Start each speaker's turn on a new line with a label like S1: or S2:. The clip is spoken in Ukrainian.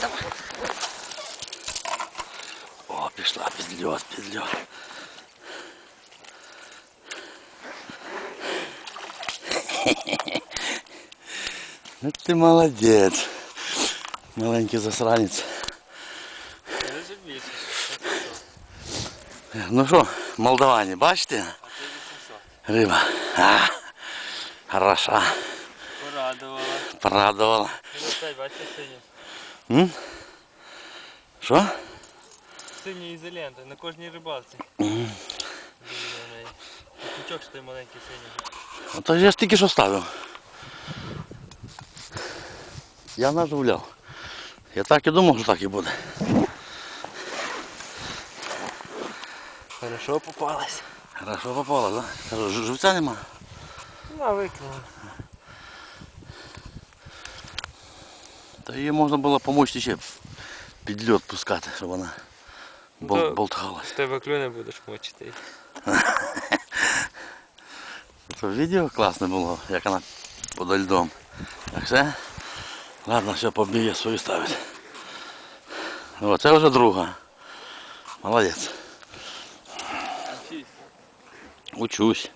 S1: рядом. О, пришла підльот, підльот. Ну ти молодець. Маленький
S2: засранец.
S1: Ну что, молдавані, бачите? Рыба, А, хороша.
S2: Порадувала.
S1: Порадувала.
S2: бачите.
S1: М? Що?
S2: Синій ізолента, на кожній рибалці. Кучок що той маленький синій.
S1: Ото ж я ж тільки що ставив. Я наживляв. Я так і думав, що так і буде.
S2: Хорошо попалась.
S1: Хорошо попало, да? Кажу, жи- Живця нема.
S2: На викинула.
S1: Та її можна було помочь ще під льот пускати, щоб вона бол, болталась.
S2: Тебе клюне будеш мочити.
S1: Це відео класне було, як вона подо льдом. Так все. Ладно, все, побіє свою ставить. О, це вже друга. Молодець. Учусь.